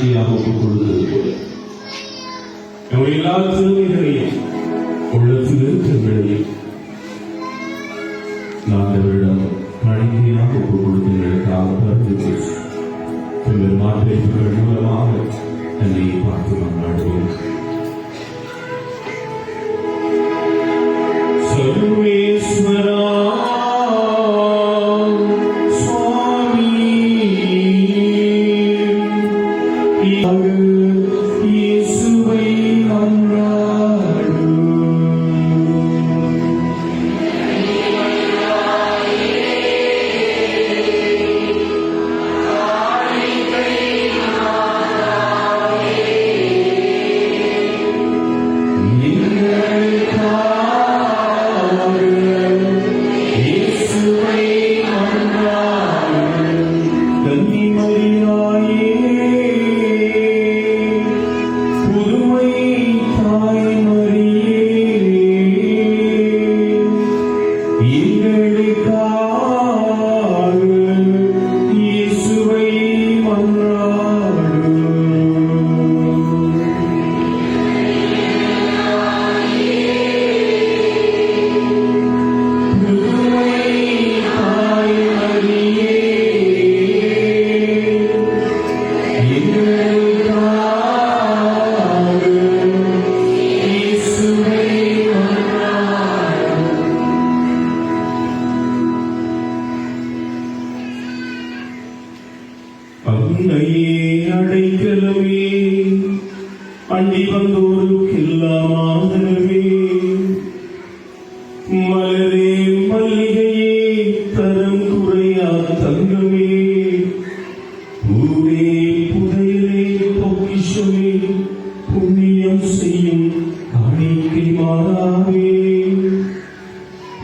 காணிக்கையாக ஒப்புக் கொடுத்தது போல. நம்முடைய எல்லா திருமைகளையும் உள்ளத்தில் இருக்கிறவர்களையும் ஆண்டவரிடம் காணிக்கையாக ஒப்புக் கொடுத்தவர்களுக்காக பிறந்திருக்கிறோம் மலரே மல்லிகையே தரம் குறையா தங்கமே. ஊரே புதையலே பொக்கிஷமே புண்ணியம் செய்யும் காணிக்கை மாறாவே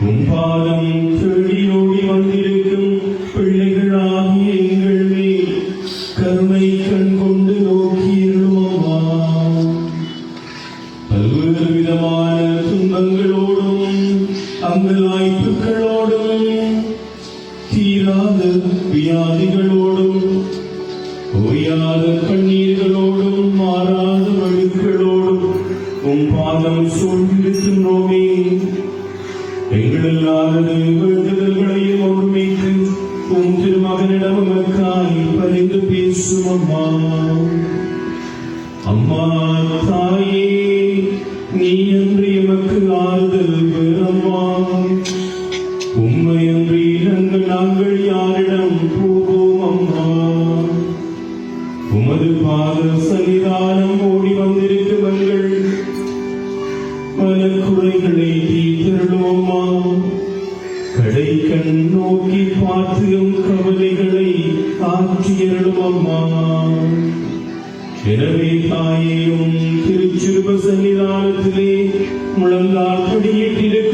உன் பாதம் தேடி ஓடி வந்திருக்கும் பிள்ளைகளாகிய எங்கள் மேல் கருணை கண் கொண்டு நோக்கியிருமா பல்வேறு விதமான துன்பங்களோடும் அங்கலாய்ப்புகளோடும் தீராத வியாதிகளோடும் ஓயாத கண்ணீர்களோடும் மாறாத வழுக்களோடும் உம் பாதம் சூழ்ந்திருக்கின்றோமே எங்களல்லாதது வேண்டுதல்களையும் ஒருமித்து உம் திருமகனிடம் உமக்காய் பரிந்து பேசும் அம்மா அம்மா தாயே நீ அன்று திருச்சிறுப சன்னிதானத்திலே முழங்கால் படியிட்டிருக்கும்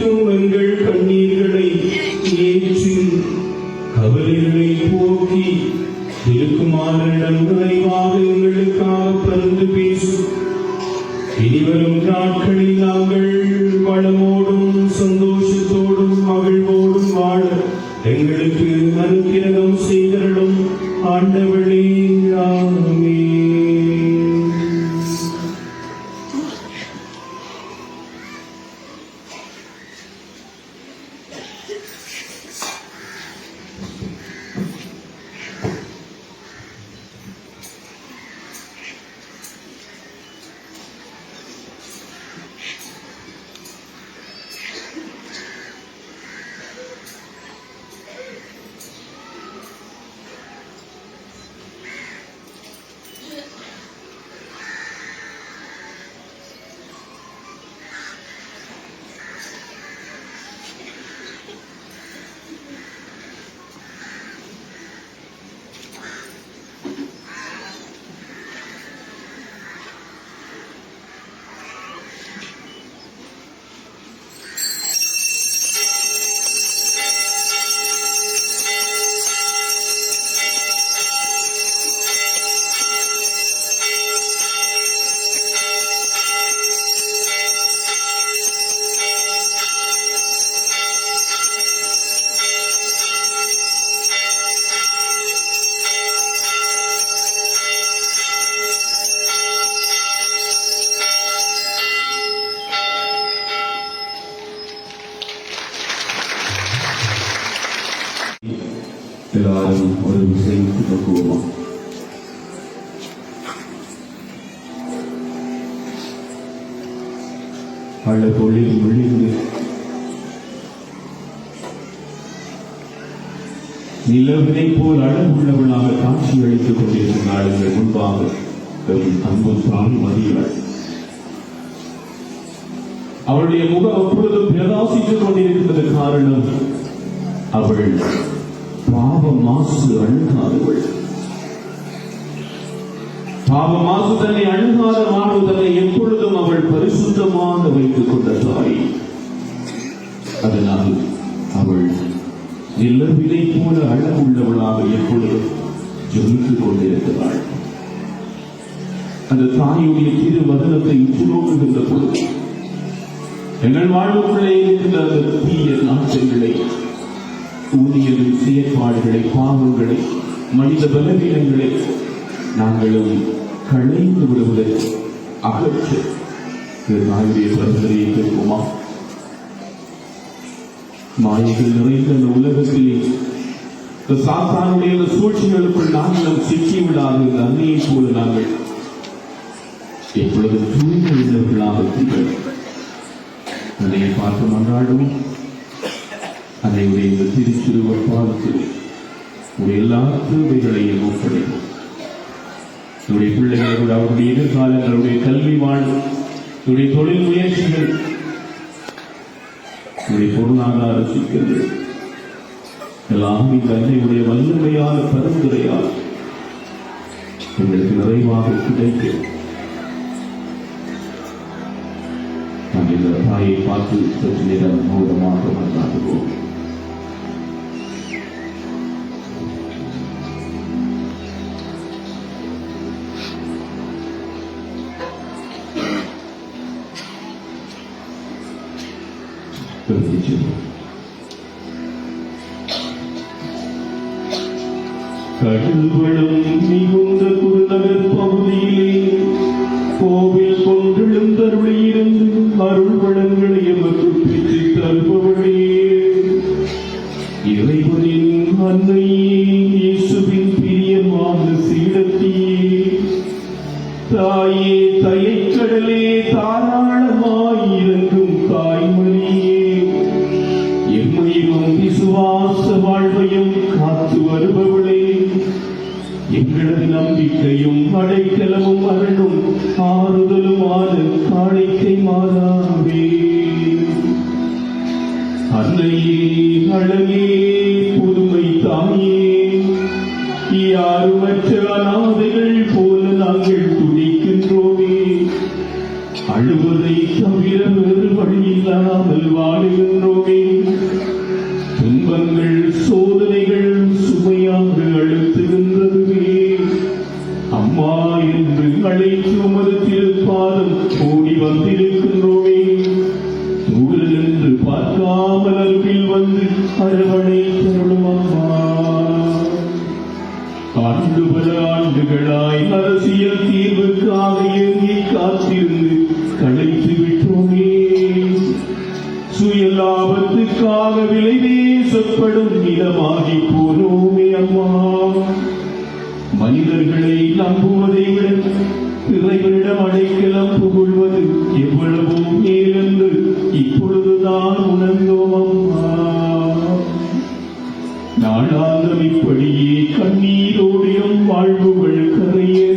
பல தொழில் விழிந்து நிலவினை போல் அழகுள்ளவளாக காட்சி அளித்துக் கொண்டிருந்தாள் நாடுகள் முன்பாக பெரும் அன்பு தாய் மதியவள் அவளுடைய முகம் அப்பொழுதும் பிரகாசித்துக் கொண்டிருக்கிறது காரணம் அவள் பாவ மாசு அழுகாதவள். பாவ மாசு தன்னை அழுகாத மாணவ தன்னை எப்பொழுதும் அவள் பரிசுத்தமாக வைத்துக் கொண்ட தாய் அதனால் அவள் நிலவிலை போல அழகுள்ளவளாக எப்பொழுதும் ஜொலித்துக் கொண்டிருக்கிறாள். அந்த தாயுடைய திரு வதனத்தை உற்றுநோக்குகின்ற பொழுது எங்கள் வாழ்வுக்குள்ளே இருக்கின்ற அந்த தீய நாட்டங்களை ஊதியலின் செயற்பாடுகளை பாவங்களை மனித பலவீனங்களை நாங்களும் கழிந்து விடுவதை அகற்று. நாயுடைய பரிந்துரையை கேட்போமா மாயைகள் நிறைந்த இந்த உலகத்திலே இந்த சாத்தானுடைய அந்த சூழ்ச்சிகளுக்குள் நாங்களும் சிக்கிவிடாது. இந்த அன்னையை போல நாங்கள் எப்பொழுது தூய்மை உள்ளவர்களாக திகழ் அன்னையை பார்த்து மன்றாடும் உடைய இந்த திருச்சிறுவர் பார்த்து உடைய எல்லா தேவைகளையும் ஒப்படைப்போம். என்னுடைய பிள்ளைகளோட அவருடைய எதிர்காலங்களுடைய கல்வி வாழ்வு என்னுடைய தொழில் முயற்சிகள் என்னுடைய பொருளாதார சிக்கல்கள் எல்லாம் இந்த அன்னையுடைய வல்லமையான பரிந்துரையால் எங்களுக்கு நிறைவாக கிடைக்கும் நாம் இந்த தாயை பார்த்து சற்று நேரம் மௌனமாக மன்றாடுவோம் பெருமிச்சம். கடல்வளம் மிகுந்த குருநகர் பகுதியிலே கோவில் கொண்டெழுந்தருளியிருந்து அருள் வளங்களை எமக்கு பிச்சு தருபவளே இறைவனின் அன்னையே இயேசுவின் பிரியமான சீடத்தியே தாயே தயக்கடலே தாராளமாய் செய்கையும் அடைக்கலமும் அருளும் ஆறுதலுமான காணிக்கை மாதாவே அன்னையே அழகே புதுமை தாயே யாருமற்ற அநாதைகள் போல நாங்கள் துடிக்கின்றோமே அழுவதை தவிர வேறு வழி இல்லாமல் வாழுகின்றோமே வந்து அறுவடை தருளும் அம்மா. ஆண்டு பல ஆண்டுகளாய் அரசியல் தீர்வுக்காக இயங்கி காத்திருந்து களைத்து விட்டோமே. சுய லாபத்துக்காக விலை பேசப்படும் நிலமாகி போனோமே அம்மா. மனிதர்களை நம்புவதை விட இறைவனிடம் நாளாந்தம் கண்ணீரோடும் வாழ்வுகள் கரைய.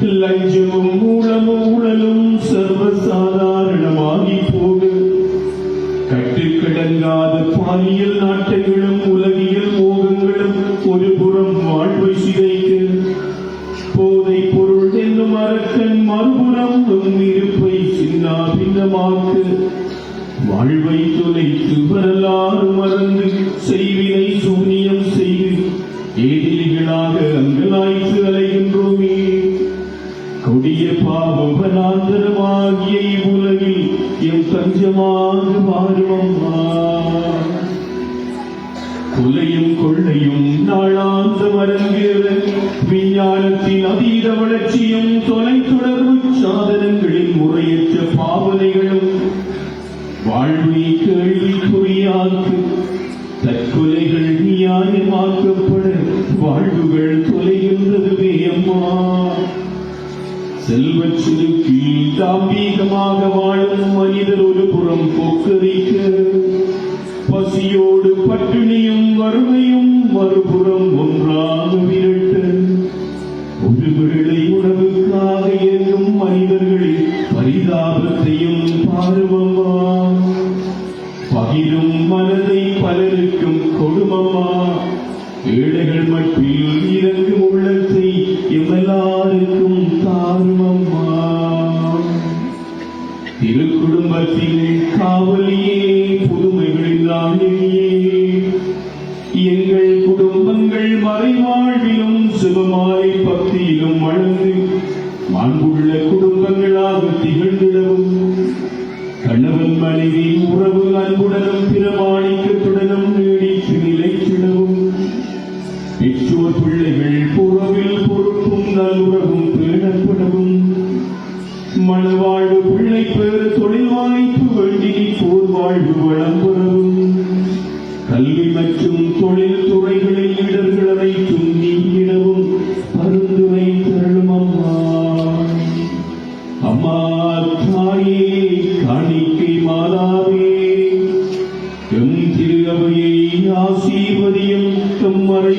லஞ்சமும் மூலமும் உடலும் சர்வசாதாரணமாகி போக கட்டுக்கிடங்காத பாலியல் நாட்டைகளும் உலகியல் மோகங்களும் ஒரு புறம் வாழ்வை சிதைக்க. போதை பொருள் என்னும் அரக்கன் மறுபுறம் நம் இருப்பை சின்னா பின்னமாக்க வாழ்வை துளைத்து வரலாறு மறந்து செய்வினை ஏதிலிகளாக அங்கலாய்த்து அலைகின்றோமே கொடிய பாவபனாந்தரமாகிய இவ்வுலகில் எம் தஞ்சமாக மாறுவம்மா கொலையும் கொள்ளையும் நாளாந்த மரங்கேற விஞ்ஞானத்தின் அதீத வளர்ச்சியும் தொலைத்தொடர்பு சாதனங்களின் முறையற்ற பாவனைகளும் வாழ்வை கேள்விக்குறியாக்கு தற்கொலைகள் நியாயமாக்கும் வாழ்வுகள் தொலைகின்றதுவே அம்மா செல்வச் சுருக்கில் தாம்பீகமாக வாழும் மனிதர் ஒரு புறம் கொக்கரிக்க பசியோடு பட்டினியும் வறுமையும் மறுபுறம் ஒன்றாக விரட்ட. ஒரு ஒருவேளை உணவுக்காக இயங்கும் மனிதர்களின் பரிதாபத்தையும் பார்வமா பகிரும் மனதை பலருக்கும் கொடுமம்மா. ஏழைகள் மட்டில் இறங்கு அம்மா காணிக்கை மாதாவே எம் திரு அவையை ஆசீர்வதியும் தம் மறை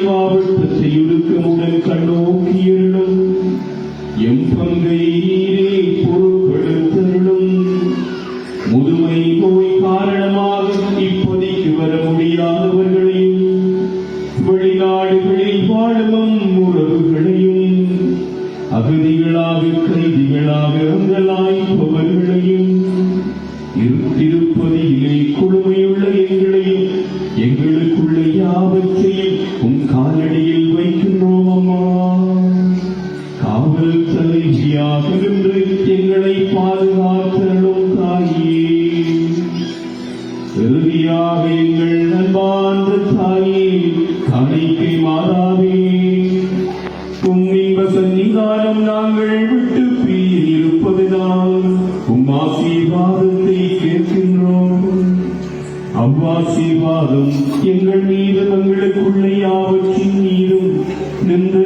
Love you, the நாங்கள் விட்டு பிரியிருப்பதனால் உம் ஆசீர்வாதத்தை கேட்கின்றோம். அவ்வாசீர்வாதம் எங்கள் மீது எங்களுக்குள்ள யாவற்றின் மீதும் நின்று